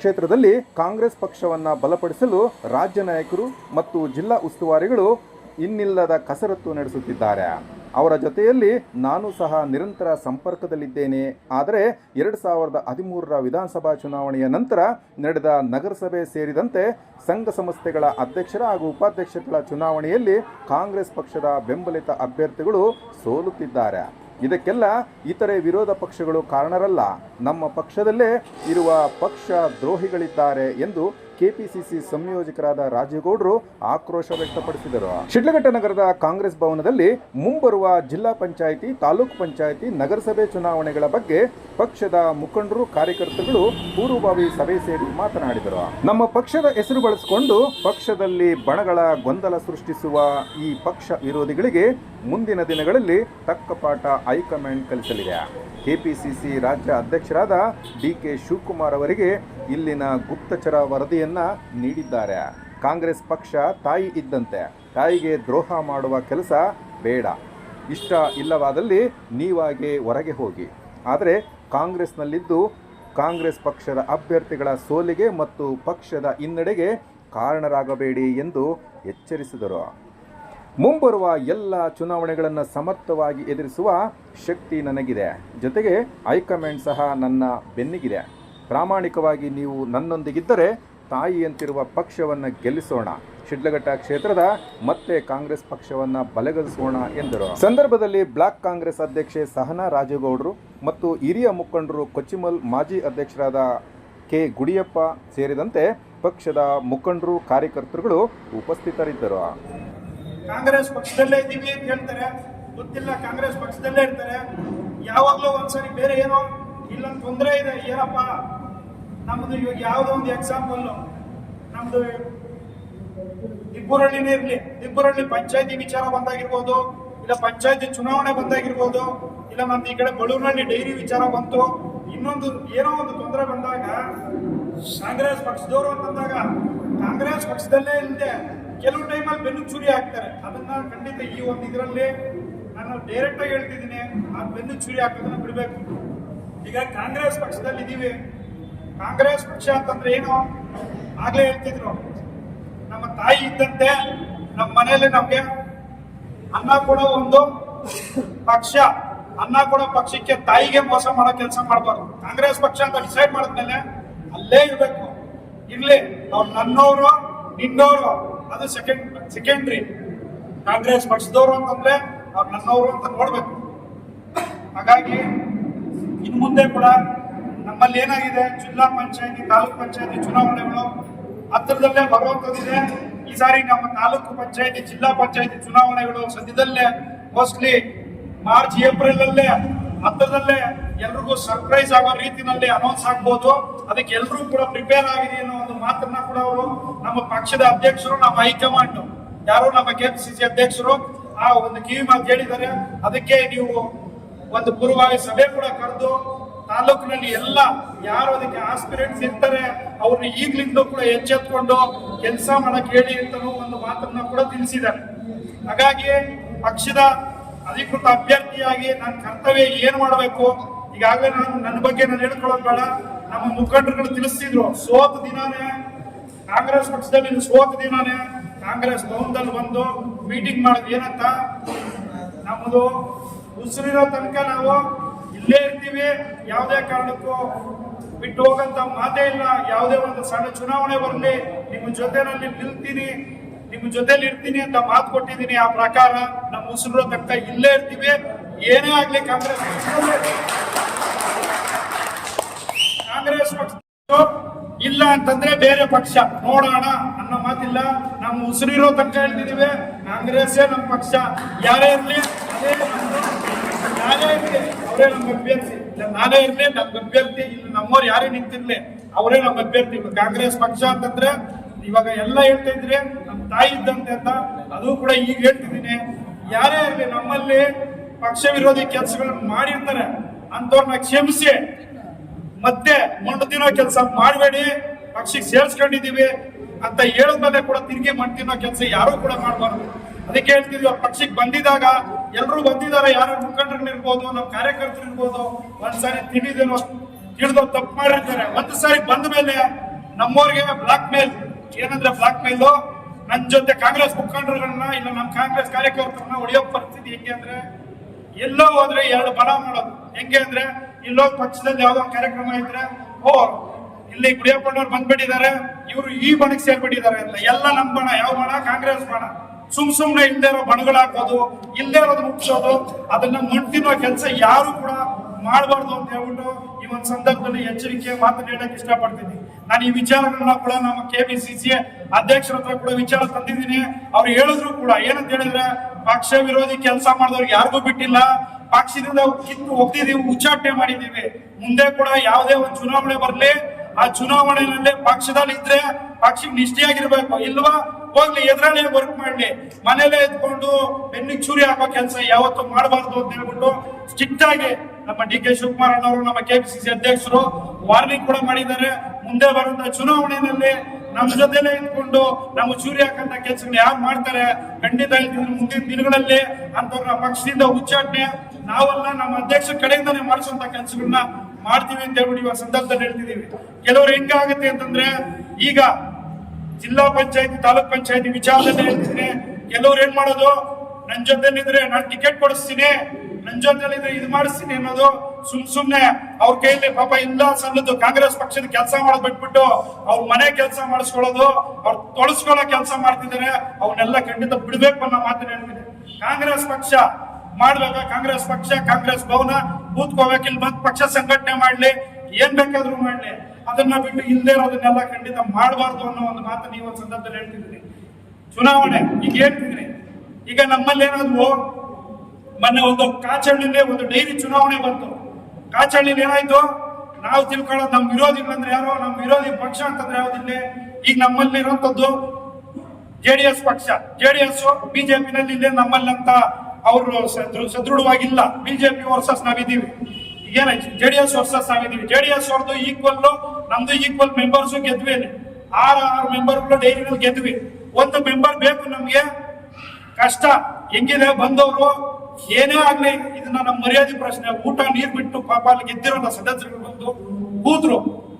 ಕ್ಷೇತ್ರದಲ್ಲಿ ಕಾಂಗ್ರೆಸ್ ಪಕ್ಷವನ್ನು ಬಲಪಡಿಸಲು ರಾಜ್ಯ ನಾಯಕರು ಮತ್ತು ಜಿಲ್ಲಾ ಉಸ್ತುವಾರಿಗಳು ಇನ್ನಿಲ್ಲದ ಕಸರತ್ತು ನಡೆಸುತ್ತಿದ್ದಾರೆ. ಅವರ ಜೊತೆಯಲ್ಲಿ ನಾನು ಸಹ ನಿರಂತರ ಸಂಪರ್ಕದಲ್ಲಿದ್ದೇನೆ. ಆದರೆ ಎರಡು ಸಾವಿರದ ಹದಿಮೂರರ ವಿಧಾನಸಭಾ ಚುನಾವಣೆಯ ನಂತರ ನಡೆದ ನಗರಸಭೆ ಸೇರಿದಂತೆ ಸಂಘ ಸಂಸ್ಥೆಗಳ ಅಧ್ಯಕ್ಷರ ಹಾಗೂ ಉಪಾಧ್ಯಕ್ಷಗಳ ಚುನಾವಣೆಯಲ್ಲಿ ಕಾಂಗ್ರೆಸ್ ಪಕ್ಷದ ಬೆಂಬಲಿತ ಅಭ್ಯರ್ಥಿಗಳು ಸೋಲುತ್ತಿದ್ದಾರೆ. ಇದಕ್ಕೆಲ್ಲ ಇತರೆ ವಿರೋಧ ಪಕ್ಷಗಳು ಕಾರಣರಲ್ಲ. ನಮ್ಮ ಪಕ್ಷದಲ್ಲೇ ಇರುವ ಪಕ್ಷ ದ್ರೋಹಿಗಳಿದ್ದಾರೆ ಎಂದು ಕೆಪಿಸಿಸಿ ಸಂಯೋಜಕರಾದ ರಾಜೇಗೌಡರು ಆಕ್ರೋಶ ವ್ಯಕ್ತಪಡಿಸಿದರು. ಶಿಡ್ಲಘಟ್ಟ ನಗರದ ಕಾಂಗ್ರೆಸ್ ಭವನದಲ್ಲಿ ಮುಂಬರುವ ಜಿಲ್ಲಾ ಪಂಚಾಯಿತಿ, ತಾಲೂಕು ಪಂಚಾಯಿತಿ, ನಗರಸಭೆ ಚುನಾವಣೆಗಳ ಬಗ್ಗೆ ಪಕ್ಷದ ಮುಖಂಡರು, ಕಾರ್ಯಕರ್ತರುಗಳು ಪೂರ್ವಭಾವಿ ಸಭೆ ಸೇರಿ ಮಾತನಾಡಿದರು. ನಮ್ಮ ಪಕ್ಷದ ಹೆಸರು ಬಳಸಿಕೊಂಡು ಪಕ್ಷದಲ್ಲಿ ಬಣಗಳ ಗೊಂದಲ ಸೃಷ್ಟಿಸುವ ಈ ಪಕ್ಷ ವಿರೋಧಿಗಳಿಗೆ ಮುಂದಿನ ದಿನಗಳಲ್ಲಿ ತಕ್ಕ ಪಾಠ ಹೈಕಮಾಂಡ್ ಕಲಿಸಲಿದೆ. ಕೆಪಿಸಿಸಿ ರಾಜ್ಯ ಅಧ್ಯಕ್ಷರಾದ ಡಿ ಕೆ ಶಿವಕುಮಾರ್ ಅವರಿಗೆ ಇಲ್ಲಿನ ಗುಪ್ತಚರ ವರದಿಯನ್ನ ನೀಡಿದ್ದಾರೆ. ಕಾಂಗ್ರೆಸ್ ಪಕ್ಷ ತಾಯಿ ಇದ್ದಂತೆ, ತಾಯಿಗೆ ದ್ರೋಹ ಮಾಡುವ ಕೆಲಸ ಬೇಡ. ಇಷ್ಟ ಇಲ್ಲವಾದಲ್ಲಿ ನೀವಾಗೆ ಹೊರಗೆ ಹೋಗಿ. ಆದರೆ ಕಾಂಗ್ರೆಸ್ನಲ್ಲಿದ್ದು ಕಾಂಗ್ರೆಸ್ ಪಕ್ಷದ ಅಭ್ಯರ್ಥಿಗಳ ಸೋಲಿಗೆ ಮತ್ತು ಪಕ್ಷದ ಹಿನ್ನಡೆಗೆ ಕಾರಣರಾಗಬೇಡಿ ಎಂದು ಎಚ್ಚರಿಸಿದರು. ಮುಂಬರುವ ಎಲ್ಲ ಚುನಾವಣೆಗಳನ್ನು ಸಮರ್ಥವಾಗಿ ಎದುರಿಸುವ ಶಕ್ತಿ ನನಗಿದೆ. ಜೊತೆಗೆ ಹೈಕಮಾಂಡ್ ಸಹ ನನ್ನ ಬೆನ್ನಿಗಿದೆ. ಪ್ರಾಮಾಣಿಕವಾಗಿ ನೀವು ನನ್ನೊಂದಿಗಿದ್ದರೆ ತಾಯಿಯಂತಿರುವ ಪಕ್ಷವನ್ನು ಗೆಲ್ಲಿಸೋಣ. ಶಿಡ್ಲಘಟ್ಟ ಕ್ಷೇತ್ರದ ಮತ್ತೆ ಕಾಂಗ್ರೆಸ್ ಪಕ್ಷವನ್ನು ಬಲಗಲಿಸೋಣ ಎಂದರು. ಸಂದರ್ಭದಲ್ಲಿ ಬ್ಲಾಕ್ ಕಾಂಗ್ರೆಸ್ ಅಧ್ಯಕ್ಷೆ ಸಹನಾ ರಾಜೇಗೌಡರು ಮತ್ತು ಹಿರಿಯ ಮುಖಂಡರು ಕೊಚ್ಚಿಮಲ್ ಮಾಜಿ ಅಧ್ಯಕ್ಷರಾದ ಕೆ ಗುಡಿಯಪ್ಪ ಸೇರಿದಂತೆ ಪಕ್ಷದ ಮುಖಂಡರು, ಕಾರ್ಯಕರ್ತರುಗಳು ಉಪಸ್ಥಿತರಿದ್ದರು. ಕಾಂಗ್ರೆಸ್ ಪಕ್ಷದಲ್ಲೇ ಇದ್ದೀವಿ ಅಂತ ಹೇಳ್ತಾರೆ. ಗೊತ್ತಿಲ್ಲ, ಕಾಂಗ್ರೆಸ್ ಪಕ್ಷದಲ್ಲೇ ಇರ್ತಾರೆ. ಯಾವಾಗ್ಲೂ ಒಂದ್ಸರಿ ಬೇರೆ ಏನೋ ಇಲ್ಲೊಂದು ತೊಂದರೆ ಇದೆ, ಏನಪ್ಪ? ನಮ್ದು ಇವಾಗ ಯಾವುದೋ ಒಂದು ಎಕ್ಸಾಂಪಲ್ ನಮ್ದು ದಿಬ್ಬುರಳ್ಳಿನೇ ಇರ್ಲಿ. ದಿಬ್ಬುರಳ್ಳಿ ಪಂಚಾಯತಿ ವಿಚಾರ ಬಂದಾಗಿರ್ಬೋದು, ಇಲ್ಲ ಪಂಚಾಯತಿ ಚುನಾವಣೆ ಬಂದಾಗಿರ್ಬೋದು, ಇಲ್ಲ ನಮ್ದು ಈ ಕಡೆ ಬಳೂರಿನಲ್ಲಿ ಡೈರಿ ವಿಚಾರ ಬಂತು. ಇನ್ನೊಂದು ಏನೋ ಒಂದು ತೊಂದರೆ ಬಂದಾಗ ಕಾಂಗ್ರೆಸ್ ಪಕ್ಷದವರು ಅಂತಂದಾಗ ಕಾಂಗ್ರೆಸ್ ಪಕ್ಷದಲ್ಲೇ ಇಲ್ಲದೆ ಕೆಲವು ಟೈಮಲ್ಲಿ ಬೆನ್ನು ಚುರಿ ಹಾಕ್ತಾರೆ. ಅದನ್ನ ಖಂಡಿತ ಈ ಒಂದು ಇದರಲ್ಲಿ ನಾನು ಡೈರೆಕ್ಟ್ ಆಗಿ ಹೇಳ್ತಿದ್ದೀನಿ, ಆ ಬೆನ್ನು ಚುರಿ ಹಾಕೋದನ್ನ ಬಿಡಬೇಕು. ಈಗ ಕಾಂಗ್ರೆಸ್ ಪಕ್ಷದಲ್ಲಿ ಇದೀವಿ. ಕಾಂಗ್ರೆಸ್ ಪಕ್ಷ ಅಂತಂದ್ರೆ ಏನು? ಆಗ್ಲೇ ಹೇಳ್ತಿದ್ರು. ನಮ್ಮ ತಾಯಿ ಇದ್ದಂತೆ ನಮ್ಮ ಮನೆಯಲ್ಲಿ ನಮ್ಗೆ ಅನ್ನ ಕೊಡೋ ಒಂದು ಪಕ್ಷ, ಅನ್ನ ಕೊಡೋ ಪಕ್ಷಕ್ಕೆ ತಾಯಿಗೆ ಮೋಸ ಮಾಡೋ ಕೆಲಸ ಮಾಡಬಾರ್ದು. ಕಾಂಗ್ರೆಸ್ ಪಕ್ಷ ಅಂತ ಡಿಸೈಡ್ ಮಾಡಿದ್ಮೇಲೆ ಅಲ್ಲೇ ಇರ್ಬೇಕು. ಇರ್ಲಿ, ಅವ್ರು ನನ್ನವರು ನಿನ್ನವರು ಅದು ಸೆಕೆಂಡ್ ಸೆಕೆಂಡ್ರಿ ಕಾಂಗ್ರೆಸ್ ಪಕ್ಷದವರು ಅಂತಂದ್ರೆ ಅವ್ರು ನನ್ನವರು ಅಂತ ನೋಡ್ಬೇಕು. ಹಾಗಾಗಿ ಇನ್ನು ಮುಂದೆ ಕೂಡ ನಮ್ಮಲ್ಲಿ ಏನಾಗಿದೆ? ಜಿಲ್ಲಾ ಪಂಚಾಯತಿ, ತಾಲೂಕು ಪಂಚಾಯತಿ ಚುನಾವಣೆಗಳು ಹತ್ತಿರದಲ್ಲೇ ಬರುವಂತದ್ದಿದೆ. ಈ ಸಾರಿ ನಮ್ಮ ತಾಲೂಕು ಪಂಚಾಯತಿ, ಜಿಲ್ಲಾ ಪಂಚಾಯತಿ ಚುನಾವಣೆಗಳು ಸದ್ಯದಲ್ಲೇ ಮೋಸ್ಟ್ಲಿ ಮಾರ್ಚ್ ಏಪ್ರಿಲ್ ಅಲ್ಲೇ ಹತ್ತಿರದಲ್ಲೇ ಎಲ್ರಿಗೂ ಸರ್ಪ್ರೈಸ್ ಆಗೋ ರೀತಿನಲ್ಲಿ ಅನೌನ್ಸ್ ಆಗ್ಬೋದು. ಅದಕ್ಕೆ ಎಲ್ಲರೂ ಕೂಡ ಪ್ರಿಪೇರ್ ಆಗಿದೆ ಅನ್ನೋ ಒಂದು ಮಾತನ್ನ ಕೂಡ ಅವರು ನಮ್ಮ ಪಕ್ಷದ ಅಧ್ಯಕ್ಷರು, ನಮ್ಮ ಹೈಕಮಾಂಡ್ ಯಾರು, ನಮ್ಮ ಕೆಪಿಸಿಸಿ ಅಧ್ಯಕ್ಷರು, ಆ ಒಂದು ಕಿವಿ ಮಾತು ಹೇಳಿದ್ದಾರೆ. ಅದಕ್ಕೆ ನೀವು ಒಂದು ಪೂರ್ವಭಾವಿ ಸಭೆ ಕೂಡ ಕರೆದು ತಾಲೂಕಿನಲ್ಲಿ ಎಲ್ಲ ಯಾರು ಅದಕ್ಕೆ ಆಸ್ಪಿರೆಂಟ್ಸ್ ಇರ್ತಾರೆ ಅವ್ರನ್ನ ಈಗ್ಲಿಂದ ಕೂಡ ಎಚ್ಚೆತ್ಕೊಂಡು ಕೆಲಸ ಮಾಡಕ್ ಹೇಳಿ ಅಂತ ಒಂದು ಮಾತನ್ನ ಕೂಡ ತಿಳಿಸಿದ್ದಾರೆ. ಹಾಗಾಗಿ ಪಕ್ಷದ ಅಧಿಕೃತ ಅಭ್ಯರ್ಥಿಯಾಗಿ ನನ್ನ ಕರ್ತವ್ಯ ಏನು ಮಾಡಬೇಕು? ಈಗಾಗಲೇ ನಾನು ನನ್ನ ಬಗ್ಗೆ ನಾನು ಹೇಳ್ಕೊಳ್ಳೋದು ಬೇಡ. ನಮ್ಮ ಮುಖಂಡರುಗಳು ತಿಳಿಸ್ತಿದ್ರು, ಸೋತ ದಿನಾನೇ ಕಾಂಗ್ರೆಸ್ ಪಕ್ಷದಲ್ಲಿ ಸೋತ ದಿನಾನೇ ಕಾಂಗ್ರೆಸ್ ಭವನದಲ್ಲಿ ಬಂದು ಮೀಟಿಂಗ್ ಮಾಡೋದು ಏನಂತ? ನಮ್ಮದು ಉಸಿರಿರೋ ತನಕ ನಾವು ಇಲ್ಲೇ ಇರ್ತೀವಿ. ಯಾವುದೇ ಕಾರಣಕ್ಕೂ ಬಿಟ್ಟು ಹೋಗಂತ ಮಾತೇ ಇಲ್ಲ. ಯಾವುದೇ ಒಂದು ಸಣ್ಣ ಚುನಾವಣೆ ಬರಲಿ, ನಿಮ್ಮ ಜೊತೆನಲ್ಲಿ ನಿಲ್ತೀನಿ. ನಿಮ್ಮ ಜೊತೆಲಿ ಇರ್ತೀನಿ ಅಂತ ಮಾತು ಕೊಟ್ಟಿದ್ದೀನಿ. ಆ ಪ್ರಕಾರ ನಮ್ಮ ಉಸಿರು ತಕ್ಕ ಇಲ್ಲೇ ಇರ್ತೀವಿ. ಏನೇ ಆಗ್ಲಿ ಕಾಂಗ್ರೆಸ್ ಕಾಂಗ್ರೆಸ್ ಪಕ್ಷ ಇಲ್ಲ ಅಂತಂದ್ರೆ ಬೇರೆ ಪಕ್ಷ. ನೋಡೋಣ, ಅನ್ನೋ ಮಾತಿಲ್ಲ. ನಮ್ಮ ಉಸಿರಿರೋ ತಕ್ಕ ಹೇಳ್ತಿದೀವಿ. ಕಾಂಗ್ರೆಸ್ಸೇ ನಮ್ಮ ಪಕ್ಷ. ಯಾರೇ ಇರ್ಲಿ, ನಾನೇ ಇರಲಿ. ಅವರೇ ನಮ್ಮ ಅಭ್ಯರ್ಥಿ. ನಾನೇ ಇರ್ಲಿ ನಮ್ಮ ಅಭ್ಯರ್ಥಿ. ಇಲ್ಲಿ, ನಮ್ಮವ್ರು ಯಾರೇ ನಿಂತಿರ್ಲಿ, ಅವರೇ ನಮ್ಮ ಅಭ್ಯರ್ಥಿ. ಕಾಂಗ್ರೆಸ್ ಪಕ್ಷ ಅಂತಂದ್ರೆ ಇವಾಗ ಎಲ್ಲ ಹೇಳ್ತಾ ಇದ್ರಿ. ತಾಯಿ ಇದ್ದಂತೆ ಅಂತ ಅದು ಕೂಡ ಈಗ ಹೇಳ್ತಿದ್ದೀನಿ. ಯಾರೇ ಇರಲಿ, ನಮ್ಮಲ್ಲಿ ಪಕ್ಷ ವಿರೋಧಿ ಕೆಲಸಗಳನ್ನ ಮಾಡಿರ್ತಾರೆ ಅಂತವ್ರನ್ನ ಕ್ಷಮಿಸಿ. ಮತ್ತೆ ಮಣ್ಣು ತಿನ್ನೋ ಕೆಲಸ ಮಾಡಬೇಡಿ ಪಕ್ಷಕ್ಕೆ ಸೇರಿಸ್ಕೊಂಡಿದ್ದೀವಿ ಅಂತ ಹೇಳಿದ್ಮೇಲೆ ಕೂಡ ತಿರುಗಿ ಮಣ್ಣು ತಿನ್ನೋ ಕೆಲಸ ಯಾರು ಕೂಡ ಮಾಡಬಾರ್ದು. ಅದಕ್ಕೆ ಹೇಳ್ತಿದ್ವಿ ಅವ್ರ ಪಕ್ಷಕ್ಕೆ ಬಂದಿದಾಗ ಎಲ್ಲರೂ ಬಂದಿದ್ದಾರೆ ಯಾರು ಮುಖಂಡರು ಇರ್ಬೋದು, ನಮ್ಮ ಕಾರ್ಯಕರ್ತರು ಇರ್ಬೋದು ಒಂದ್ಸಾರಿ ತಿಂಡಿದೇನೋ ತಿಳಿದು ತಪ್ಪು ಮಾಡಿರ್ತಾರೆ. ಒಂದು ಸಾರಿ ಬಂದ ಮೇಲೆ ನಮ್ಮವ್ರಿಗೆ ಬ್ಲಾಕ್ ಮೇಲ್ ಏನಂದ್ರೆ ಬ್ಲಾಕ್ ಮೇಲ್ ನನ್ ಜೊತೆ ಕಾಂಗ್ರೆಸ್ ಮುಖಂಡರುಗಳನ್ನ ಇಲ್ಲ ನಮ್ಮ ಕಾಂಗ್ರೆಸ್ ಕಾರ್ಯಕರ್ತರನ್ನ ಹೊಡೆಯೋ ಪರಿಸ್ಥಿತಿ ಹೆಂಗೆ ಅಂದ್ರೆ ಎಲ್ಲೋ ಹೋದ್ರೆ ಎರಡು ಬಣ ಮಾಡೋದು. ಹೆಂಗೆ ಅಂದ್ರೆ ಇಲ್ಲೋ ಪಕ್ಷದಲ್ಲಿ ಯಾವ್ದೋ ಕಾರ್ಯಕ್ರಮ ಇದ್ರೆ, ಓ, ಇಲ್ಲಿ ಗುಡಿಯಪ್ಪನವ್ರು ಬಂದ್ಬಿಟ್ಟಿದ್ದಾರೆ, ಇವರು ಈ ಬಣಕ್ಕೆ ಸೇರ್ಬಿಟ್ಟಿದ್ದಾರೆ ಅಂತ. ಎಲ್ಲ ನಮ್ ಬಣ, ಯಾವ ಬಣ? ಕಾಂಗ್ರೆಸ್ ಬಣ. ಸುಮ್ ಸುಮ್ನೆ ಇಲ್ಲದೆ ಇರೋ ಬಣಗಳು ಹಾಕೋದು ಇಲ್ಲದೆ ಇರೋದು ಮುಗಿಸೋದು ಅದನ್ನ ಮುಂಟಿನ ಕೆಲಸ ಯಾರು ಕೂಡ ಮಾಡಬಾರ್ದು ಅಂತ ಹೇಳ್ಬಿಟ್ಟು ಈ ಒಂದು ಸಂದರ್ಭದಲ್ಲಿ ಎಚ್ಚರಿಕೆ ಮಾತು ನೀಡಕ್ ಇಷ್ಟಪಡ್ತೀನಿ. ನಾನು ಈ ವಿಚಾರಗಳನ್ನ ಕೂಡ ನಮ್ಮ ಕೆ ಬಿ ಸಿ ಸಿ ಅಧ್ಯಕ್ಷರ ಹತ್ರ ಕೂಡ ವಿಚಾರ ತಂದಿದ್ದೀನಿ. ಅವ್ರು ಹೇಳಿದ್ರು ಕೂಡ, ಏನಂತ ಹೇಳಿದ್ರೆ, ಪಕ್ಷ ವಿರೋಧಿ ಕೆಲಸ ಮಾಡಿದವ್ರಿಗೆ ಯಾರಿಗೂ ಬಿಟ್ಟಿಲ್ಲ. ಪಕ್ಷದಿಂದ ಕಿತ್ತು ಹೋಗ್ತಿದ್ದೀವಿ ಉಚ್ಚಾಟನೆ ಮಾಡಿದ್ದೀವಿ ಮುಂದೆ ಕೂಡ ಯಾವುದೇ ಒಂದು ಚುನಾವಣೆ ಬರಲಿ, ಆ ಚುನಾವಣೆಯಲ್ಲಿ ಪಕ್ಷದಲ್ಲಿ ಇದ್ರೆ ಪಕ್ಷಕ್ಕೆ ನಿಷ್ಠೆಯಾಗಿರ್ಬೇಕು. ಇಲ್ವಾ? ಹೋಗ್ಲಿ ಎದ್ರಲ್ಲಿ ವರ್ಕ್ ಮಾಡ್ಲಿ. ಮನೇಲೆ ಎತ್ಕೊಂಡು ಬೆನ್ನಿಗೆ ಚೂರಿ ಹಾಕೋ ಕೆಲಸ ಯಾವತ್ತೂ ಮಾಡಬಾರ್ದು ಅಂತ ಹೇಳ್ಬಿಟ್ಟು, ಸ್ಟ್ರಿಕ್ಟ್ ಆಗಿ ನಮ್ಮ ಡಿ ಕೆ ಶಿವಕುಮಾರ್ ಅವರು, ನಮ್ಮ ಕೆಪಿಸಿಸಿ ಅಧ್ಯಕ್ಷರು ವಾರ್ನಿಂಗ್ ಕೂಡ ಮಾಡಿದ್ದಾರೆ. ಮುಂದೆ ಬರುವಂತ ಚುನಾವಣೆಯಲ್ಲಿ ನಮ್ಮ ಜೊತೆಲೇ ಇದ್ಕೊಂಡು ನಮ್ಮ ಚೂರಿ ಹಾಕಂತ ಕೆಲಸಗಳು ಯಾರು ಮಾಡ್ತಾರೆ, ಖಂಡಿತ ಮುಂದಿನ ದಿನಗಳಲ್ಲಿ ಅಂತವ್ರನ್ನ ಪಕ್ಷದಿಂದ ಉಚ್ಚಾಟನೆ ನಾವೆಲ್ಲ, ನಮ್ಮ ಅಧ್ಯಕ್ಷ ಕಡೆಯಿಂದಾನೆ ಮಾಡಿಸುವಂತ ಕೆಲಸಗಳನ್ನ ಮಾಡ್ತೀವಿ ಅಂತ ಹೇಳ್ಬಿಟ್ಟು ಇವಾಗ ಸಂದರ್ಭದಲ್ಲಿ ಹೇಳ್ತಿದೀವಿ ಕೆಲವರು ಹೆಂಗಾಗುತ್ತೆ ಅಂತಂದ್ರೆ, ಈಗ ಜಿಲ್ಲಾ ಪಂಚಾಯತಿ, ತಾಲೂಕ್ ಪಂಚಾಯತಿ ವಿಚಾರದಲ್ಲಿ ಹೇಳ್ತೀನಿ ಕೆಲವ್ರು ಏನ್ ಮಾಡೋದು, ನನ್ ಜೊತೆ ನಾನು ಟಿಕೆಟ್ ಕೊಡಿಸ್ತೀನಿ. ನನ್ ಜೊತೆಲಿದ್ರೆ ಇದು ಮಾಡಿಸ್ತೀನಿ ಅನ್ನೋದು ಸುಮ್ ಸುಮ್ನೆ ಅವ್ರ ಕೈಯಲ್ಲಿ ಪಾಪ ಇಲ್ಲ ಸಲ್ಲದು ಕಾಂಗ್ರೆಸ್ ಪಕ್ಷದ ಕೆಲಸ ಮಾಡೋದ್ ಬಿಟ್ಬಿಟ್ಟು ಅವ್ರ ಮನೆ ಕೆಲಸ ಮಾಡಿಸ್ಕೊಳ್ಳೋದು, ಅವ್ರು ತೊಳಸ್ಕೊಳ್ಳೋ ಕೆಲಸ ಮಾಡ್ತಿದ್ದಾರೆ ಅವನ್ನೆಲ್ಲ ಖಂಡಿತ ಬಿಡ್ಬೇಕು ಅನ್ನೋ ಮಾತನ್ನ ಹೇಳ್ತೀನಿ ಕಾಂಗ್ರೆಸ್ ಪಕ್ಷ ಮಾಡ್ಬೇಕ, ಕಾಂಗ್ರೆಸ್ ಪಕ್ಷ, ಕಾಂಗ್ರೆಸ್ ಭವನ ಕೂತ್ಕೋಬೇಕು ಇಲ್ಲಿ ಬಂದ್ ಪಕ್ಷ ಸಂಘಟನೆ ಮಾಡ್ಲಿ, ಏನ್ ಬೇಕಾದ್ರೂ ಮಾಡ್ಲಿ. ಅದನ್ನ ಬಿಟ್ಟು ಹಿಂದೆ ಇರೋದನ್ನೆಲ್ಲ ಖಂಡಿತ ಮಾಡಬಾರ್ದು ಅನ್ನೋ ಒಂದು ಮಾತು ನೀವು ಒಂದು ಸಂದರ್ಭದಲ್ಲಿ ಹೇಳ್ತಿದ್ದೀನಿ. ಚುನಾವಣೆ, ಈಗ ಹೇಳ್ತಿದ್ದೀನಿ. ಈಗ ನಮ್ಮಲ್ಲಿ ಏನಾದ್ರು ಮೊನ್ನೆ ಒಂದು ಕಾಚಳ್ಳಿಲಿ ಒಂದು ಡೈರಿ ಚುನಾವಣೆ ಬಂತು. ಕಾಚಳ್ಳಿಲಿ ಏನಾಯ್ತು? ನಾವು ತಿಳ್ಕೊಳ್ಳೋದು ನಮ್ಮ ವಿರೋಧಿಗಳಂದ್ರೆ ಯಾರೋ, ನಮ್ಮ ವಿರೋಧಿ ಪಕ್ಷ ಅಂತಂದ್ರೆ ಯಾವ್ದಿಲ್ಲ ಈಗ ನಮ್ಮಲ್ಲಿ ಇರುವಂತದ್ದು ಜೆಡಿಎಸ್ ಪಕ್ಷ. ಜೆಡಿಎಸ್ ಬಿಜೆಪಿನಲ್ಲಿ ಇಲ್ಲೇ ನಮ್ಮಲ್ಲಂತ ಅವರು ಸದೃ- ಸದೃಢವಾಗಿಲ್ಲ. ಬಿಜೆಪಿ ವರ್ಸಸ್ ನಾವಿದ್ದೀವಿ. ಏನಾಯ್ತು ಜೆಡಿಎಸ್ ವರ್ಸಸ್ ನಾವಿದ್ದೀವಿ. ಜೆಡಿಎಸ್ ಅವ್ರದ್ದು ಈಕ್ವಲ್ ನಮ್ದು ಈಕ್ವಲ್ ಮೆಂಬರ್ಸ್ ಗೆದ್ವಿ. ಆರು ಆರು ಮೆಂಬರ್ಗಳು ಡೈರಿನಲ್ಲಿ ಗೆದ್ವಿ. ಒಂದು ಮೆಂಬರ್ ಬೇಕು ನಮ್ಗೆ. ಕಷ್ಟ. ಹೆಂಗಿದೆ ಬಂದವರು? ಏನೇ ಆಗ್ಲಿ, ಇದನ್ನ ನಮ್ಮ ಮರ್ಯಾದೆ ಪ್ರಶ್ನೆ, ಊಟ, ನೀರ್ ಬಿಟ್ಟು ಪಾಪ ಅಲ್ಲಿ ಗೆದ್ದಿರೋ ಸದಸ್ಯರು ಬಂದು ಕೂತ್ರು.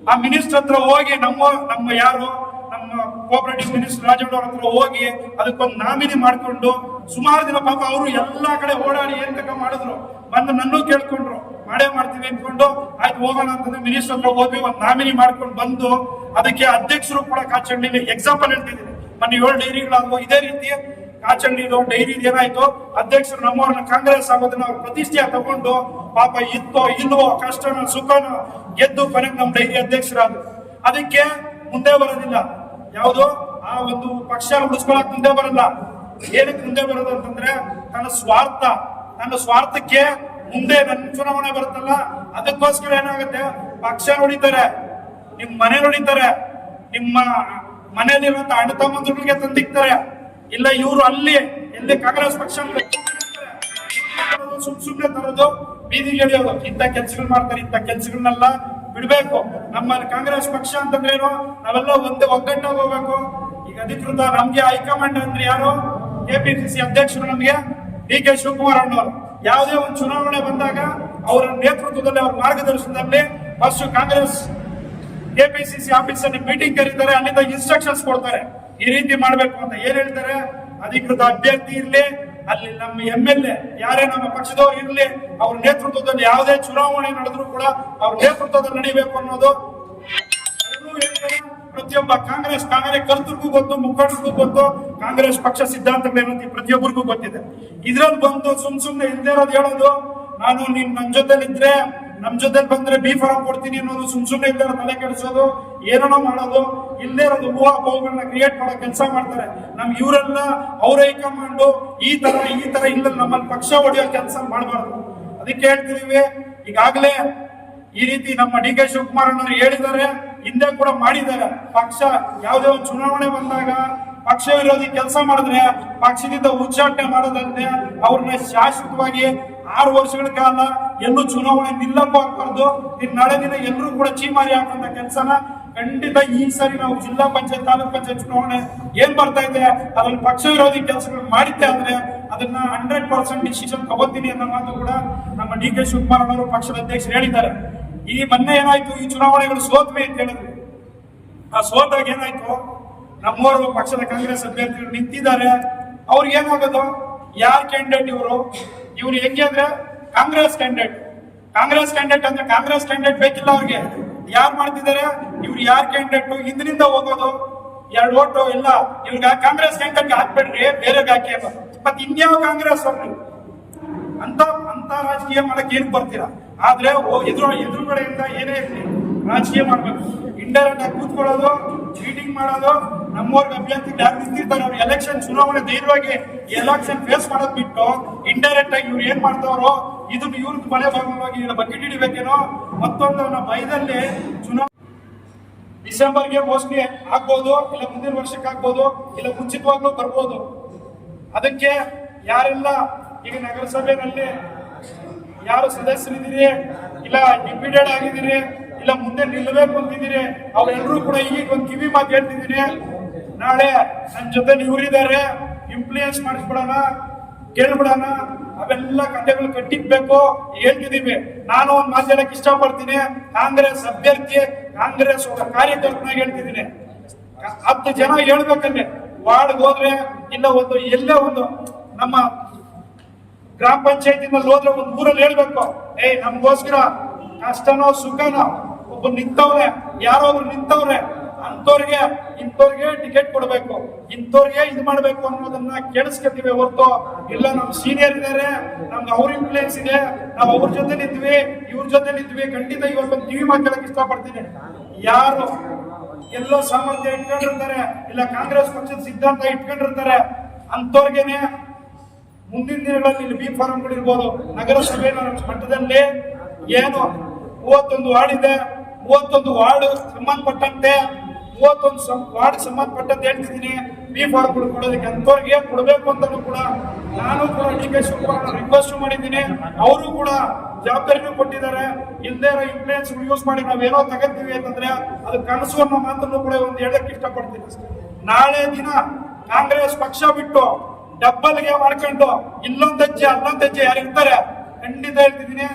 ಆ ಮಿನಿಸ್ಟರ್ ಹತ್ರ ಹೋಗಿ, ನಮ್ಮ ನಮ್ಮ ಯಾರು, ನಮ್ಮ ಕೋಆಪರೇಟಿವ್ ಮಿನಿಸ್ಟರ್ ರಾಜೇಗೌಡ ಹತ್ರ ಹೋಗಿ ಅದಕ್ಕೊಂದು ನಾಮಿನಿ ಮಾಡ್ಕೊಂಡು ಸುಮಾರು ದಿನ ಪಾಪ ಅವರು ಎಲ್ಲಾ ಕಡೆ ಓಡಾಡಿ ಏನ್ ತಕ ಮಾಡಿದ್ರು. ಬಂದು ನನ್ನೂ ಕೇಳ್ಕೊಂಡ್ರು. ಮಾಡೇ ಮಾಡ್ತೀವಿ ಅಂದ್ಕೊಂಡು ಆಯ್ತು ಹೋಗೋಣ ಅಂತಂದ್ರೆ ಮಿನಿಸ್ಟರ್ ಹತ್ರ ಹೋದ್ವಿ ಒಂದು ನಾಮಿನಿ ಮಾಡ್ಕೊಂಡು ಬಂದು ಅದಕ್ಕೆ ಅಧ್ಯಕ್ಷರು ಕೂಡ ಕಾಚಂಡಿಲಿ ಎಕ್ಸಾಂಪಲ್ ಹೇಳ್ತಿದ್ದೀನಿ. ಮೊನ್ನೆ ಏಳು ಡೈರಿಗಳಾಗುವ ಇದೇ ರೀತಿ ಕಾಚಂಡಿದು ಡೈರಿ ಏನಾಯ್ತು ಅಧ್ಯಕ್ಷರು ನಮ್ಮವ್ರನ್ನ ಕಾಂಗ್ರೆಸ್ ಆಗೋದನ್ನ ಅವ್ರ ಪ್ರತಿಷ್ಠೆ ತಗೊಂಡು ಪಾಪ ಇತ್ತೋ ಇಲ್ವೋ ಕಷ್ಟನೋ ಸುಖನೋ ಗೆದ್ದು ಕೊನೆಗೆ ನಮ್ಮ ಡೈರಿ ಅಧ್ಯಕ್ಷರಾದ್ರು. ಅದಕ್ಕೆ ಮುಂದೆ ಬರೋದಿಲ್ಲ. ಯಾವುದು? ಆ ಒಂದು ಪಕ್ಷ ಉಳಿಸ್ಕೊಳಕ್ ಮುಂದೆ ಬರಲ್ಲ. ಏನಕ್ಕೆ ಮುಂದೆ ಬರೋದು ಅಂತಂದ್ರೆ, ತನ್ನ ಸ್ವಾರ್ಥ, ತನ್ನ ಸ್ವಾರ್ಥಕ್ಕೆ ಮುಂದೆ ನನ್ನ ಚುನಾವಣೆ ಬರುತ್ತಲ್ಲ, ಅದಕ್ಕೋಸ್ಕರ ಏನಾಗುತ್ತೆ? ಪಕ್ಷ ನೋಡಿತಾರೆ, ನಿಮ್ ಮನೆ ನೋಡಿತಾರೆ, ನಿಮ್ಮ ಮನೆಯಲ್ಲಿರುವಂತ ಅಣ್ಣ ತಮ್ಮಂದ್ರಿಗೆ ತಂದಿಕ್ತಾರೆ. ಇಲ್ಲ ಇವರು ಅಲ್ಲಿ ಎಲ್ಲಿ ಕಾಂಗ್ರೆಸ್ ಪಕ್ಷ ಸುಮ್ ಸುಮ್ನೆ ತರೋದು ಬೀದಿಗೆ ಎಳೆಯೋದು ಇಂಥ ಕೆಲ್ಸಗಳು ಮಾಡ್ತಾರೆ, ಇಂಥ ಕೆಲ್ಸಗಳನ್ನೆಲ್ಲ ಬಿಡ್ಬೇಕು. ನಮ್ಮ ಕಾಂಗ್ರೆಸ್ ಪಕ್ಷ ಅಂತಂದ್ರೆ ಏನು? ನಾವೆಲ್ಲ ಒಂದೇ ಒಗ್ಗಟ್ಟಾಗಿ ಹೋಗ್ಬೇಕು. ಈಗ ಅಧಿಕೃತ ನಮ್ಗೆ ಹೈಕಮಾಂಡ್ ಅಂದ್ರೆ ಯಾರು? ಕೆಪಿಸಿಸಿ ಅಧ್ಯಕ್ಷರು ನಮ್ಗೆ, ಡಿ ಕೆ ಶಿವಕುಮಾರ್ ಅಣ್ಣವರು. ಯಾವುದೇ ಒಂದು ಚುನಾವಣೆ ಬಂದಾಗ ಅವರ ನೇತೃತ್ವದಲ್ಲಿ ಅವರ ಮಾರ್ಗದರ್ಶನದಲ್ಲಿ ಫಸ್ಟ್ ಕಾಂಗ್ರೆಸ್ ಕೆಪಿಸಿಸಿ ಆಫೀಸ್ ಅಲ್ಲಿ ಮೀಟಿಂಗ್ ಕರೀತಾರೆ, ಅಲ್ಲಿಂದ ಇನ್ಸ್ಟ್ರಕ್ಷನ್ಸ್ ಕೊಡ್ತಾರೆ. ಈ ರೀತಿ ಮಾಡ್ಬೇಕು ಅಂತ ಏನ್ ಹೇಳ್ತಾರೆ ಅಧಿಕೃತ ಅಭ್ಯರ್ಥಿ ಇರ್ಲಿ, ಅಲ್ಲಿ ನಮ್ಮ ಎಂ ಎಲ್ ಎ, ಯಾರೇ ನಮ್ಮ ಪಕ್ಷದವ್ರು ಇರ್ಲಿ, ಅವ್ರ ನೇತೃತ್ವದಲ್ಲಿ ಯಾವುದೇ ಚುನಾವಣೆ ನಡೆದ್ರು ಕೂಡ ಅವ್ರ ನೇತೃತ್ವದಲ್ಲಿ ನಡೀಬೇಕು ಅನ್ನೋದು. ಪ್ರತಿಯೊಬ್ಬ ಕಾಂಗ್ರೆಸ್ ಕಾರ್ಯಕರ್ತರಿಗೂ ಗೊತ್ತು, ಮುಖಂಡರಿಗೂ ಗೊತ್ತು, ಕಾಂಗ್ರೆಸ್ ಪಕ್ಷ ಸಿದ್ಧಾಂತಗಳೇನು ಅಂತ ಪ್ರತಿಯೊಬ್ಬರಿಗೂ ಗೊತ್ತಿದೆ ಇದ್ರಲ್ಲಿ ಬಂದು ಸುಮ್ ಸುಮ್ನೆ ಇಲ್ದೇ ಇರೋದು ಹೇಳೋದು, ನಾನು ನಿನ್ ನನ್ನ ಜೊತೆಲಿ ಇದ್ರೆ ನಮ್ ಜೊತೆ ಬಂದ್ರೆ ಬಿ ಫಾರಂ ಕೊಡ್ತೀನಿ ಅನ್ನೋದು ಸುಮ್ ಸುಮ್ನೆ ಮನೆ ತಲೆ ಕೆಡಿಸೋದು ಏನೋ ಮಾಡೋದು ಇಲ್ಲೇ ಇರೋದು ಊಹಾಪೋಹಗಳನ್ನ ಕ್ರಿಯೇಟ್ ಮಾಡೋ ಕೆಲಸ ಮಾಡ್ತಾರೆ. ನಮ್ ಇವರೆಲ್ಲ ಅವ್ರ ಹೈಕಮಾಂಡು ಈ ತರ ಈ ತರ ಇಲ್ಲ ನಮ್ಮಲ್ಲಿ ಪಕ್ಷ ಹೊಡೆಯೋ ಕೆಲಸ ಮಾಡಬಾರ್ದು. ಅದಕ್ಕೆ ಹೇಳ್ತಿದೀವಿ, ಈಗಾಗಲೇ ಈ ರೀತಿ ನಮ್ಮ ಡಿ ಕೆ ಶಿವಕುಮಾರ್ ಅಣ್ಣರು ಹೇಳಿದ್ದಾರೆ, ಹಿಂದೆ ಕೂಡ ಮಾಡಿದ್ದಾರೆ. ಪಕ್ಷ ಯಾವುದೇ ಒಂದು ಚುನಾವಣೆ ಬಂದಾಗ ಪಕ್ಷ ವಿರೋಧಿ ಕೆಲಸ ಮಾಡಿದ್ರೆ ಪಕ್ಷದಿಂದ ಉಚ್ಚಾಟನೆ ಮಾಡೋದಂತೆ ಅವ್ರನ್ನ ಶಾಶ್ವತವಾಗಿ ಆರು ವರ್ಷಗಳ ಕಾಲ ಎಲ್ಲೂ ಚುನಾವಣೆ ನಿಲ್ಲಕ್ಕೂ ಆಗ್ಬಾರ್ದು. ಇನ್ ನಾಳೆ ದಿನ ಎಲ್ಲರೂ ಕೂಡ ಚೀಮಾರಿ ಹಾಕುವಂತ ಕೆಲಸನ ಖಂಡಿತ ಈ ಸರಿ ನಾವು ಜಿಲ್ಲಾ ಪಂಚಾಯತ್, ತಾಲೂಕ್ ಪಂಚಾಯತ್ ಚುನಾವಣೆ ಏನ್ ಬರ್ತಾ ಇದೆ, ಅದ್ರಲ್ಲಿ ಪಕ್ಷ ವಿರೋಧಿ ಕೆಲಸಗಳು ಮಾಡಿದ್ದೆ ಅಂದ್ರೆ ಅದನ್ನ ಹಂಡ್ರೆಡ್ ಪರ್ಸೆಂಟ್ ಡಿಸಿಷನ್ ತಗೋತೀನಿ ಅನ್ನೋ ಮಾತು ಕೂಡ ನಮ್ಮ ಡಿ ಕೆ ಶಿವಕುಮಾರ್ ಅವರು ಪಕ್ಷದ ಅಧ್ಯಕ್ಷರು ಹೇಳಿದ್ದಾರೆ. ಈ ಮೊನ್ನೆ ಏನಾಯ್ತು, ಈ ಚುನಾವಣೆಗಳು ಸೋತ್ವೆ ಅಂತ ಹೇಳಿದ್ರು. ಆ ಸೋತಾಗ ಏನಾಯ್ತು ನಮ್ಮವರು ಪಕ್ಷದ ಕಾಂಗ್ರೆಸ್ ಅಭ್ಯರ್ಥಿಗಳು ನಿಂತಿದ್ದಾರೆ. ಅವ್ರಿಗೆ ಏನಾಗೋದು? ಯಾರ್ ಕ್ಯಾಂಡಿಡೇಟ್ ಇವರು? ಇವ್ರು ಹೆಂಗೆ ಅಂದ್ರೆ ಕಾಂಗ್ರೆಸ್ ಕ್ಯಾಂಡಿಡೇಟ್ ಕಾಂಗ್ರೆಸ್ ಕ್ಯಾಂಡಿಡೇಟ್ ಅಂದ್ರೆ ಕಾಂಗ್ರೆಸ್ ಕ್ಯಾಂಡಿಡೇಟ್ ಬೇಕಿಲ್ಲ ಅವ್ರಿಗೆ. ಯಾರು ಮಾಡ್ತಿದ್ದಾರೆ? ಇವ್ರು ಯಾರ್ ಕ್ಯಾಂಡಿಡೇಟ್ ಹಿಂದಿನಿಂದ ಹೋಗೋದು, ಎರಡು ಓಟು ಇಲ್ಲ. ಇವ್ರಿಗೆ ಕಾಂಗ್ರೆಸ್ ಕ್ಯಾಂಡಿಡೇಟ್ ಹಾಕ್ಬೇಡ್ರಿ ಬೇರೆಗೆ ಹಾಕಿ ಮತ್ತೆ ಇನ್ಯಾವ ಕಾಂಗ್ರೆಸ್ ಅವ್ರಿ ಅಂತ ಅಂತ ರಾಜಕೀಯ ಮಾಡಕ್ ಏನ್ ಬರ್ತೀರಾ ಆದ್ರೆ ಎದುರು, ಎದುರುಗಡೆಯಿಂದ ಏನೇ ಇರಲಿ, ರಾಜಕೀಯ ಮಾಡ್ಬೇಕು. ಇಂಡೈರೆಕ್ಟ್ ಆಗಿ ಕೂತ್ಕೊಳ್ಳೋದು ಚೀಟಿಂಗ್ ಮಾಡೋದು ನಮ್ಮವ್ರಿಗೆ ಅಭ್ಯರ್ಥಿ ಯಾರು ನಿಂತಿರ್ತಾರೆ? ಅವ್ರು ಎಲೆಕ್ಷನ್ ಚುನಾವಣೆ ಧೈರ್ಯವಾಗಿ ಎಲೆಕ್ಷನ್ ಫೇಸ್ ಮಾಡೋದ್ ಬಿಟ್ಟು ಇಂಡೈರೆಕ್ಟ್ ಆಗಿ ಇವ್ರು ಏನ್ ಮಾಡ್ತಾವ್ರೋ, ಇದನ್ನ ಇವ್ರದ್ದು ಮನೆ ಭಾಗವಾಗಿ ಬಕೆಟ್ ಹಿಡಿಬೇಕೇನೋ, ಮತ್ತೊಂದು ಅವನ ಭಯದಲ್ಲಿ ಚುನಾವಣೆ ಡಿಸೆಂಬರ್ಗೆ ಮೋಸ್ಟ್ಲಿ ಆಗ್ಬೋದು, ಇಲ್ಲ ಮುಂದಿನ ವರ್ಷಕ್ಕೆ ಆಗ್ಬೋದು, ಇಲ್ಲ ಮುಂಚಿತವಾಗ್ಲೂ ಬರ್ಬೋದು. ಅದಕ್ಕೆ ಯಾರೆಲ್ಲ ಈಗ ನಗರಸಭೆಯಲ್ಲಿ ಯಾರು ಸದಸ್ಯರಿದ್ದೀರಿ, ಇಲ್ಲ ಡಿಪ್ಯೂಟೆಡ್ ಆಗಿದ್ದೀರಿ, ಇಲ್ಲ ಮುಂದೆ ನಿಲ್ಲಬೇಕು ಅಂತಿದ್ದೀರಿ ಅವರೆಲ್ಲರೂ ಕೂಡ ಈಗ ಒಂದು ಕಿವಿ ಮಾತು ಹೇಳ್ತಿದ್ದೀನಿ ನಾಳೆ ನನ್ನ ಜೊತೆ ಇವರಿದ್ದಾರೆ ಇಂಪ್ಲೂಯೆನ್ಸ್ ಮಾಡಿಸ್ಬಿಡೋಣ, ಕೇಳ್ಬಿಡೋಣ, ಅವೆಲ್ಲ ಕಥೆಗಳು ಕಟ್ಟಿಕ್ಬೇಕು ಹೇಳ್ತಿದೀವಿ. ನಾನು ಒಂದ್ ಮಾತು ಹೇಳಕ್ ಇಷ್ಟಪಡ್ತೀನಿ. ಕಾಂಗ್ರೆಸ್ ಅಭ್ಯರ್ಥಿ, ಕಾಂಗ್ರೆಸ್ ಒಬ್ಬ ಕಾರ್ಯಕರ್ತನಾಗಿ ಹೇಳ್ತಿದ್ದೀನಿ ಹತ್ತು ಜನ ಹೇಳ್ಬೇಕಂದ್ರೆ ವಾರ್ಡ್ ಹೋದ್ರೆ ಇಲ್ಲ ಒಂದು, ಎಲ್ಲೇ ಒಂದು ನಮ್ಮ ಗ್ರಾಮ ಪಂಚಾಯತಿನಲ್ಲಿ ಹೋದ್ರೆ ಒಂದು ಊರಲ್ಲಿ ಹೇಳ್ಬೇಕು. ಏಯ್, ನಮ್ಗೋಸ್ಕರ ಕಷ್ಟನೋ ಸುಖನೋ ಒಬ್ಬ ನಿಂತವ್ರೆ, ಯಾರೋ ಒಬ್ರು ನಿಂತವ್ರೆ ಅಂತವ್ರಿಗೆ ಇಂಥವ್ರಿಗೆ ಟಿಕೆಟ್ ಕೊಡಬೇಕು. ಇಂಥವ್ರಿಗೆ ಇದು ಮಾಡಬೇಕು ಅನ್ನೋದನ್ನ ಕೇಳಿಸ್ಕೊತೀವಿ ಹೊರತು. ಇಲ್ಲ ನಮ್ಮ ಸೀನಿಯರ್ ಇದ್ದಾರೆ ನಮ್ಗೆ ಅವ್ರ ಇನ್ಫ್ಲೂಯೆನ್ಸ್ ಇದೆ, ನಾವು ಅವ್ರ ಜೊತೆ ಇದ್ವಿ ಇವ್ರ ಜೊತೆ ಇದ್ವಿ ಖಂಡಿತ ಇವತ್ತೊಂದು ಟಿವಿ ಮಾತಾಡಕ್ಕೆ ಇಷ್ಟಪಡ್ತೀನಿ. ಯಾರು? ಎಲ್ಲೋ ಸಾಮರ್ಥ್ಯ ಇಟ್ಕೊಂಡಿರ್ತಾರೆ, ಇಲ್ಲ ಕಾಂಗ್ರೆಸ್ ಪಕ್ಷದ ಸಿದ್ಧಾಂತ ಇಟ್ಕೊಂಡಿರ್ತಾರೆ ಅಂತವ್ರಿಗೇನೆ ಮುಂದಿನ ದಿನಗಳಲ್ಲಿ ಇಲ್ಲಿ ಬಿ ಫಾರಂಗಳು ಇರ್ಬೋದು. ನಗರಸಭೆ ಮಟ್ಟದಲ್ಲಿ ಏನು? ಮೂವತ್ತೊಂದು ವಾರ್ಡ್ ಇದೆ. ಮೂವತ್ತೊಂದು ವಾರ್ಡ್ ಸಂಬಂಧಪಟ್ಟಂತೆ ಮೂವತ್ತೊಂದು ಸಂ- ವಾರ್ಡ್ ಸಂಬಂಧಪಟ್ಟಂತೆ ಹೇಳ್ತಿದ್ದೀನಿ ಬಿ ಫಾರ್ಮ್ಗಳು ಕೊಡೋದಕ್ಕೆ ಅಂತವ್ರಿಗೆ ಕೊಡಬೇಕು ಅಂತಲೂ ಕೂಡ ನಾನು ಕೂಡ ಡಿ ಕೆ ಶಿವಕುಮಾರ್ ರಿಕ್ವೆಸ್ಟ್ ಮಾಡಿದ್ದೀನಿ. ಅವರು ಕೂಡ ಜವಾಬ್ದಾರಿನೂ ಕೊಟ್ಟಿದ್ದಾರೆ. ಇಲ್ಲದೇ ಇರೋ ಇನ್ಫ್ಲೂಯೆನ್ಸ್ ಯೂಸ್ ಮಾಡಿ ನಾವೇನೋ ತಗೋತೀವಿ ಅಂತಂದ್ರೆ ಅದು ಕನಸು ಅನ್ನೋ ಮಾತನ್ನು ಕೂಡ ಒಂದು ಹೇಳಕ್ ಇಷ್ಟಪಡ್ತೀನಿ ನಾಳೆ ದಿನ ಕಾಂಗ್ರೆಸ್ ಪಕ್ಷ ಬಿಟ್ಟು ಡಬ್ಬಲ್ಗೆ ಮಾಡ್ಕೊಂಡು ಇನ್ನೊಂದು ಹೆಜ್ಜೆ ಅನ್ನೊಂದು ಹೆಜ್ಜೆ ಯಾರು ಇರ್ತಾರೆ ಖಂಡಿತ ಹೇಳ್ತಿದ್ದೀನಿ.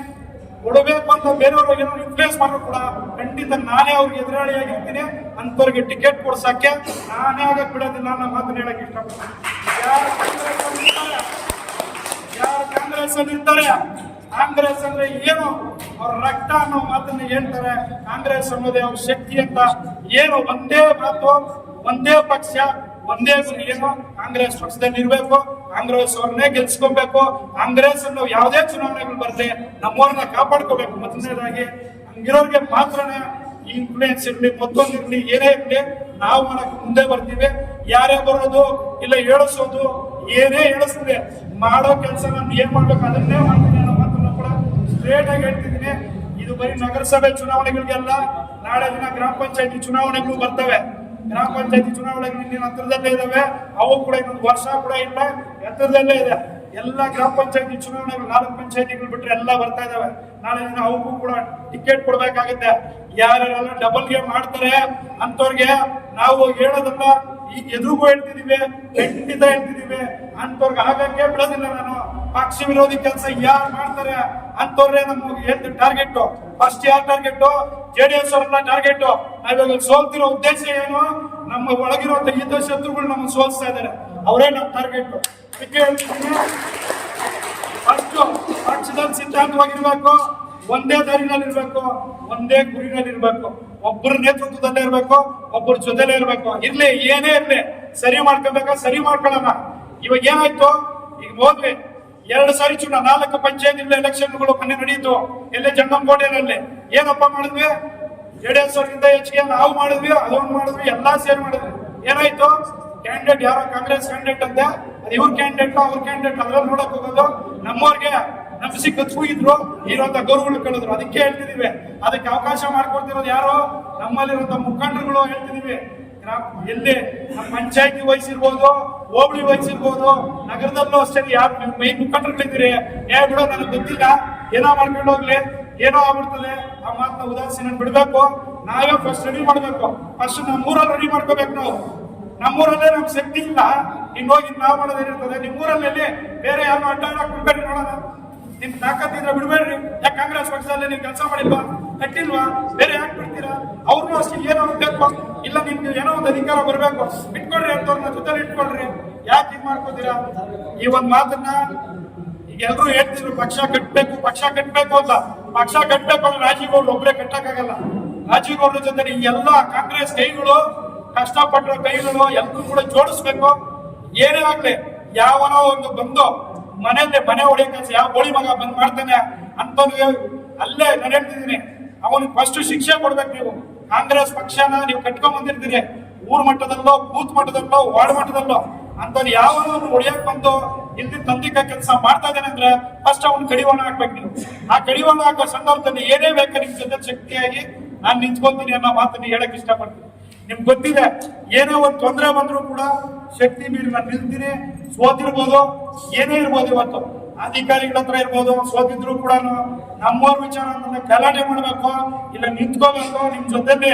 ಕೊಡಬೇಕು ಅಂತ ಬೇರೆಯವ್ರಿಗೆ ಇನ್ಫ್ಲೂಯೆನ್ಸ್ ಮಾಡೋ ಕೂಡ ಖಂಡಿತ ನಾನೇ ಅವ್ರಿಗೆ ಎದುರಾಳಿಯಾಗಿರ್ತೀನಿ ಅಂತವ್ರಿಗೆ ಟಿಕೆಟ್ ಕೊಡ್ಸಕ್ಕೆ ನಾನೇ ಆಗಕ್ ಬಿಡೋದಿಲ್ಲ ಅನ್ನೋ ಮಾತನ್ನ ಹೇಳಕ್ ಇಷ್ಟಪಡ್ತೀನಿ. ಯಾರು ಕಾಂಗ್ರೆಸ್ ಅಲ್ಲಿ ಕಾಂಗ್ರೆಸ್ ಅಂದ್ರೆ ಏನು? ಅವ್ರ ರಕ್ತ ಅನ್ನೋ ಮಾತನ್ನ ಹೇಳ್ತಾರೆ. ಕಾಂಗ್ರೆಸ್ ಅನ್ನೋದೇ ಅವ್ರ ಶಕ್ತಿ ಅಂತ. ಏನು? ಒಂದೇ ಮಾತು, ಒಂದೇ ಪಕ್ಷ ಒಂದೇ ಗುರಿ ಏನು? ಕಾಂಗ್ರೆಸ್ ಪಕ್ಷದಲ್ಲಿ ಇರಬೇಕು ಕಾಂಗ್ರೆಸ್ ಅವ್ರನ್ನೇ ಗೆಲ್ಸ್ಕೊಬೇಕು. ಕಾಂಗ್ರೆಸ್ ಅನ್ನೋ ಯಾವುದೇ ಚುನಾವಣೆಗಳು ಬರದೆ ನಮ್ಮವ್ರನ್ನ ಕಾಪಾಡ್ಕೋಬೇಕು. ಮೊದಲನೇದಾಗಿ, ಹಂಗಿರೋರಿಗೆ ಮಾತ್ರನೇ ಇನ್ಫ್ಲೂಯೆನ್ಸ್ ಇರ್ಲಿ, ಮತ್ತೊಂದು ಇರ್ಲಿ, ಏನೇ ಇರ್ಲಿ, ನಾವು ಮಾಡಕ್ ಮುಂದೆ ಬರ್ತೀವಿ. ಯಾರೇ ಬರೋದು, ಇಲ್ಲ ಹೇಳಿಸೋದು ಏನೇ ಹೇಳಿಸ್ತದೆ ಮಾಡೋ ಕೆಲಸ ನಾನು ಏನ್ ಮಾಡ್ಬೇಕು, ಅದನ್ನೇ ಮಾಡ್ತೀನಿ ಅನ್ನೋ ಮಾತನ್ನು ಕೂಡ ಸ್ಟ್ರೇಟ್ ಆಗಿ ಹೇಳ್ತಿದ್ದೀನಿ. ಇದು ಬರೀ ನಗರಸಭೆ ಚುನಾವಣೆಗಳಿಗೆಲ್ಲ, ನಾಳೆ ದಿನ ಗ್ರಾಮ ಪಂಚಾಯತಿ ಚುನಾವಣೆಗಳು ಬರ್ತವೆ. ಗ್ರಾಮ ಪಂಚಾಯತಿ ಚುನಾವಣೆಗೆ ಇನ್ನೇನು ಹತ್ರದಲ್ಲೇ ಇದಾವೆ. ಅವು ಕೂಡ ಇನ್ನೊಂದು ವರ್ಷ ಕೂಡ ಇಲ್ಲ. ಹತ್ರದಲ್ಲೇ ಇದೆ. ಎಲ್ಲ ಗ್ರಾಮ ಪಂಚಾಯತಿ ಚುನಾವಣೆಗಳು, ನಾಲ್ಕು ಪಂಚಾಯತಿಗಳು ಬಿಟ್ಟರೆ ಎಲ್ಲ ಬರ್ತಾ ಇದಾವೆ. ನಾಳೆ ದಿನ ಅವಕ್ಕೂ ಕೂಡ ಟಿಕೆಟ್ ಕೊಡ್ಬೇಕಾಗುತ್ತೆ. ಯಾರ್ಯಾರೆಲ್ಲ ಡಬಲ್ ಗೇಮ್ ಮಾಡ್ತಾರೆ ಅಂತವ್ರಿಗೆ ನಾವು ಹೇಳೋದನ್ನ ಈಗ ಎದುರುಗೂ ಹೇಳ್ತಿದೀವಿ, ಖಂಡಿತ ಹೇಳ್ತಿದೀವಿ. ಅಂತವ್ರಿಗೆ ಆಗಕ್ಕೆ ಬಿಡೋದಿಲ್ಲ ನಾನು. ಪಕ್ಷ ವಿರೋಧಿ ಕೆಲಸ ಯಾರು ಮಾಡ್ತಾರೆ ಅಂತವ್ರೆ ನಮ್ಗೆ ಹೇಳ್ತೀವಿ ಟಾರ್ಗೆಟ್ ಫಸ್ಟ್ ಯಾರು ಟಾರ್ಗೆಟ್ ಜೆ ಡಿ ಎಸ್ ಅವ್ರನ್ನ ಟಾರ್ಗೆಟ್ ನಾವಿವಾಗ ಸೋಲ್ತಿರೋ ಉದ್ದೇಶ ಏನು? ನಮ್ಮ ಒಳಗಿರುವಂತ ಯುದ್ಧ ಶತ್ರುಗಳು ನಮ್ಮ ಸೋಲಿಸ್ತಾ ಇದ್ದಾರೆ. ಅವರೇ ನಮ್ಮ ಟಾರ್ಗೆಟ್ ಅದಕ್ಕೆ ಅಷ್ಟು ಪಕ್ಷದಲ್ಲಿ ಸಿದ್ಧಾಂತವಾಗಿರ್ಬೇಕು, ಒಂದೇ ದಾರಿನಲ್ಲಿ ಇರ್ಬೇಕು ಒಂದೇ ಗುರಿನಲ್ಲಿ ಇರ್ಬೇಕು ಒಬ್ಬರ ನೇತೃತ್ವದಲ್ಲೇ ಇರ್ಬೇಕು, ಒಬ್ಬರ ಜೊತೆಲೇ ಇರ್ಬೇಕು. ಇರ್ಲಿ, ಏನೇ ಇರ್ಲಿ, ಸರಿ ಮಾಡ್ಕೋಬೇಕಾ? ಸರಿ ಮಾಡ್ಕೊಳ್ಳೋಣ. ಇವಾಗ ಏನಾಯ್ತು? ಈಗ ಹೋದ್ವಿ. ಎರಡು ಸಾರಿ ಚುನಾವಣೆ, ನಾಲ್ಕು ಪಂಚಾಯತ್ ಎಲೆಕ್ಷನ್ಗಳು ಮನೆ ನಡೆಯಿತು. ಎಲ್ಲೇ ಜಂಗಮಕೋಟೆನಲ್ಲಿ ಏನಪ್ಪ ಮಾಡಿದ್ವಿ? ಜೆಡಿಎಸ್ ಅವರಿಗಿಂತ ಹೆಚ್ಚಿಗೆ ನಾವು ಮಾಡಿದ್ವಿ, ಅದೊಂದು ಮಾಡಿದ್ವಿ, ಎಲ್ಲಾ ಸೇರಿ ಮಾಡಿದ್ವಿ. ಏನಾಯ್ತು? ಕ್ಯಾಂಡಿಡೇಟ್ ಯಾರೋ ಕಾಂಗ್ರೆಸ್ ಕ್ಯಾಂಡಿಡೇಟ್ ಅಂತೆ, ಅದು ಇವ್ರ ಕ್ಯಾಂಡಿಡೇಟ್ ಅವ್ರ ಕ್ಯಾಂಡಿಡೇಟ್ ಅದ್ರಲ್ಲಿ ನೋಡಕ್ ಹೋಗೋದು. ನಮ್ಮವ್ರಿಗೆ ನಮ್ಸಿ ಕಚ್ಕೋಗಿದ್ರು ಇರುವಂತ ಗೌರವಗಳು ಕಳೆದ್ರು. ಅದಕ್ಕೆ ಹೇಳ್ತಿದೀವಿ. ಅದಕ್ಕೆ ಅವಕಾಶ ಮಾಡ್ಕೊಡ್ತಿರೋದು ಯಾರು? ನಮ್ಮಲ್ಲಿರುವಂತ ಮುಖಂಡರುಗಳು ಹೇಳ್ತಿದೀವಿ. ಎಲ್ಲಿ? ನಮ್ಮ ಪಂಚಾಯತಿ ವಹಿಸಿರ್ಬೋದು ಹೋಬಳಿ ವಹಿಸಿರ್ಬೋದು ನಗರದಲ್ಲೂ ಅಷ್ಟೇ. ಯಾರು ಮೈ ಮುಖಂಡರುಗಳಿದ್ದೀರಿ? ಏ ಬಿಡೋ, ನನಗೆ ಗೊತ್ತಿಲ್ಲ. ಏನೋ ಮಾಡ್ಕೊಂಡು ಹೋಗ್ಲಿ. ಏನೋ ಆಗ್ಬಿಡ್ತದೆ. ಆ ಮಾತನ್ನ ಉದಾಸೀನ ಬಿಡ್ಬೇಕು. ನಾವೇ ಫಸ್ಟ್ ರೆಡಿ ಮಾಡ್ಬೇಕು. ಫಸ್ಟ್ ನಮ್ಮೂರಲ್ಲಿ ರೆಡಿ ಮಾಡ್ಕೋಬೇಕು ನಾವು. ನಮ್ಮೂರಲ್ಲೇ ನಮ್ಗೆ ಶಕ್ತಿ ಇಲ್ಲ. ಇನ್ನೋಗಿ ನಾವು ಮಾಡೋದೇನಿರ್ತದೆ ನಿಮ್ಮೂರಲ್ಲಿ ಬೇರೆ ಯಾರು ಅಡ್ಡ ಬಿಡ್ಬೇಡಿ ನೋಡೋಣ. ನಿಮ್ ತಾಕತ್ತಿದ್ರೆ ಬಿಡ್ಬೇಡ್ರಿ. ಯಾಕೆ ಕಾಂಗ್ರೆಸ್ ಪಕ್ಷದಲ್ಲಿ ನೀವು ಕೆಲಸ ಮಾಡಿಲ್ವಾ? ಕಟ್ಟಿಲ್ವಾ? ಬೇರೆ ಯಾಕೆ ಬಿಡ್ತೀರಾ? ಅವ್ರನ್ನೂ ಅಷ್ಟೇ ಏನೋ ಬೇಕು ಇಲ್ಲ ನಿಮ್ಗೆ ಏನೋ ಒಂದು ಅಧಿಕಾರ ಬರಬೇಕು. ಬಿಟ್ಕೊಡ್ರಿ ಅಂತವ್ರನ್ನ ಜೊತೆ ಇಟ್ಕೊಳ್ರಿ. ಯಾಕೆ ಇದು ಮಾಡ್ಕೋತೀರಾ? ಈ ಒಂದು ಮಾತನ್ನ ಎಲ್ರು ಹೇಳ್ತಿದ್ರು ಪಕ್ಷ ಕಟ್ಟಬೇಕು ಪಕ್ಷ ಕಟ್ಟಬೇಕು ಅಂತ. ಪಕ್ಷ ಕಟ್ಬೇಕು ಅಂದ್ರೆ ರಾಜೀವ್ ಒಬ್ರೇ ಕಟ್ಟಕ್ಕಾಗಲ್ಲ. ರಾಜೀವ್ ಜೊತೆ ಎಲ್ಲ ಕಾಂಗ್ರೆಸ್ ಕೈಗಳು ಕಷ್ಟಪಟ್ಟರ ಕೈಗಳು ಎಲ್ಲರೂ ಕೂಡ ಜೋಡಿಸ್ಬೇಕು. ಏನೇ ಆಗ್ಲಿ, ಯಾವನೋ ಒಂದು ಬಂದು ಮನೆಯಿಂದ ಮನೆ ಹೊಡೆಯ ಕೆಲಸ, ಯಾವ ಗೋಳಿ ಮಗ ಬಂದ್ ಮಾಡ್ತಾನೆ ಅಂತ ಅಲ್ಲೇ ನಾನು ಹೇಳ್ತಿದ್ದೀನಿ ಅವನಿಗೆ ಫಸ್ಟ್ ಶಿಕ್ಷೆ ಕೊಡ್ಬೇಕು ನೀವು. ಕಾಂಗ್ರೆಸ್ ಪಕ್ಷನ ನೀವು ಕಟ್ಕೊಂಡ್ ಬಂದಿರ್ತೀರಿ. ಊರ್ ಮಟ್ಟದಲ್ಲೋ, ಬೂತ್ ಮಟ್ಟದಲ್ಲೋ, ವಾರ್ಡ್ ಮಟ್ಟದಲ್ಲೋ ಅಂತ ಯಾವನೋ ಹೊಡಿಯಕ್ ಬಂದು ಇಲ್ಲಿ ತಂದಿಕ ಕೆಲಸ ಮಾಡ್ತಾ ಇದ್ದಾನೆ ಅಂದ್ರೆ ಫಸ್ಟ್ ಅವ್ನು ಕಡಿವಾಣ ಹಾಕ್ಬೇಕು ನೀವು. ಆ ಕಡಿವಾಣ ಹಾಕೋ ಸಂದರ್ಭದಲ್ಲಿ ಏನೇ ಬೇಕು ನಿಮ್ ಜೊತೆ ಶಕ್ತಿಯಾಗಿ ನಾನು ನಿಂತ್ಕೊಂತೀನಿ ಅನ್ನೋ ಮಾತನ್ನ ಹೇಳಕ್ ಇಷ್ಟಪಡ್ತೀನಿ. ನಿಮ್ಗೆ ಗೊತ್ತಿದೆ, ಏನೋ ಒಂದು ತೊಂದರೆ ಬಂದ್ರು ಕೂಡ ಶಕ್ತಿ ಮೀರಿ ನಾನು ನಿಲ್ತೀನಿ, ಸೋತಿರ್ಬೋದು, ಏನೇ ಇರ್ಬೋದು ಇವತ್ತು. ಅಧಿಕಾರಿಗಳ ಹತ್ರ ಇರ್ಬೋದು, ಸೋತಿದ್ರು ಕೂಡ ನಮ್ಮವ್ರ ವಿಚಾರ ಗಲಾಟೆ ಮಾಡ್ಬೇಕು, ಇಲ್ಲ ನಿಂತ್ಕೋಬೇಕು ನಿಮ್ ಜೊತೆಲಿ